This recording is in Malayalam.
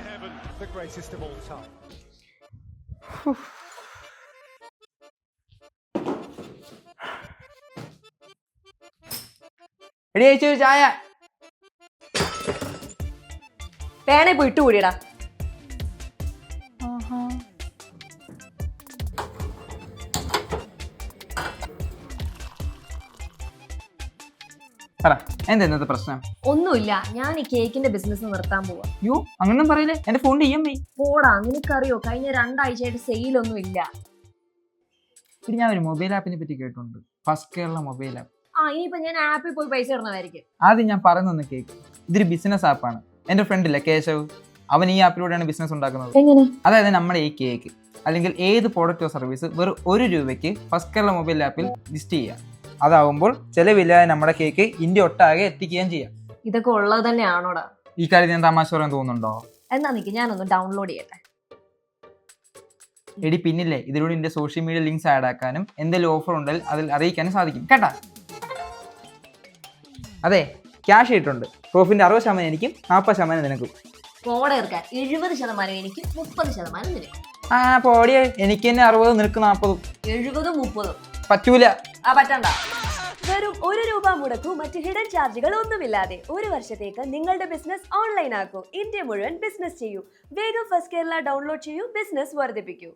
in heaven. The greatest of all time. എടി ചേച്ചി ഒരു ചായ വേണേ പോയി ഇട്ട് കൂടിയടാ പറ എന്താ ഇന്നത്തെ പ്രശ്നം? ഒന്നുമില്ല. ഞാൻ ഈ കേക്കിന്റെ ബിസിനസ് നിർത്താൻ പോവാ. അയ്യോ അങ്ങനൊന്നും പറയില്ലേ? എന്റെ ഫോണിന്റെ ഇ എം ഐ പോടാ നിനക്കറിയോ കഴിഞ്ഞ രണ്ടാഴ്ചയായിട്ട് സെയിൽ ഒന്നും ഇല്ല. പിന്നെ ഞാൻ ഒരു മൊബൈൽ ആപ്പിനെ പറ്റി കേട്ടിട്ടുണ്ട്. ഫസ്റ്റ് കേരള മൊബൈൽ ആപ്പ് ആ ഇനിയിപ്പോ ഞാൻ ആപ്പിൽ പോയി പൈസ ഇടണമായിരിക്കും. ആദ്യം ഞാൻ പറയുന്നൊന്ന് കേക്ക്. ഇതൊരു ബിസിനസ് ആപ്പാണ് എന്റെ ഫ്രണ്ടില്ലേ കേശവ്? അവൻ ഈ ആപ്പിലൂടെയാണ് ബിസിനസ് ഉണ്ടാക്കുന്നത്. എങ്ങനെ? അതായത് നമ്മുടെ ഈ കേക്ക് അല്ലെങ്കിൽ ഏത് പ്രോഡക്റ്റോ സർവീസ് വെറും ഒരു രൂപയ്ക്ക് ഫസ്റ്റ് കേരള മൊബൈൽ ആപ്പിൽ ലിസ്റ്റ് ചെയ്യാം അതാവുമ്പോൾ ചെലവില്ലാതെ നമ്മുടെ കേക്ക് ഇന്ത്യ ഒട്ടാകെ എത്തിക്കുകയും ചെയ്യാം. ഇതൊക്കെ ഉള്ളത് തന്നെയാണോടാ? ഈ കാര്യം ഞാൻ തമാശ പറയാൻ തോന്നുന്നുണ്ടോ? എന്നാ നിക്ക് ഞാനൊന്ന് ഡൗൺലോഡ് ചെയ്യട്ടെ. എടി പിന്നില്ലേ ഇതിലൂടെ എന്റെ സോഷ്യൽ മീഡിയ ലിങ്ക്സ് ആഡ് ആക്കാനും എന്തെങ്കിലും ഓഫർ ഉണ്ടെങ്കിൽ അതിൽ അറിയിക്കാനും സാധിക്കും. കേട്ടാ? അതെ ക്യാഷ് ഇട്ടുണ്ട് പ്രോഫിന്റെ അറുപത് ശതമാനം എനിക്ക് നാൽപ്പത് ശതമാനം നിനക്ക്. ഇറക്കാൻ എഴുപത് ശതമാനം എനിക്ക് മുപ്പത് ശതമാനം നിനക്ക്. ആ പോടിയെ എനിക്ക് തന്നെ അറുപത് നിനക്ക് നാൽപ്പതും എഴുപതും മുപ്പതും. പറ്റൂല. പറ്റണ്ട. വെറും ഒരു രൂപ മുടക്കൂ മറ്റ് ഹിഡൻ ചാർജുകൾ ഒന്നുമില്ലാതെ ഒരു വർഷത്തേക്ക് നിങ്ങളുടെ ബിസിനസ് ഓൺലൈൻ ആക്കൂ. ഇന്ത്യ മുഴുവൻ ബിസിനസ് ചെയ്യൂ. വേഗം ഫസ്റ്റ് കേരള ഡൗൺലോഡ് ചെയ്യൂ ബിസിനസ് വർദ്ധിപ്പിക്കൂ.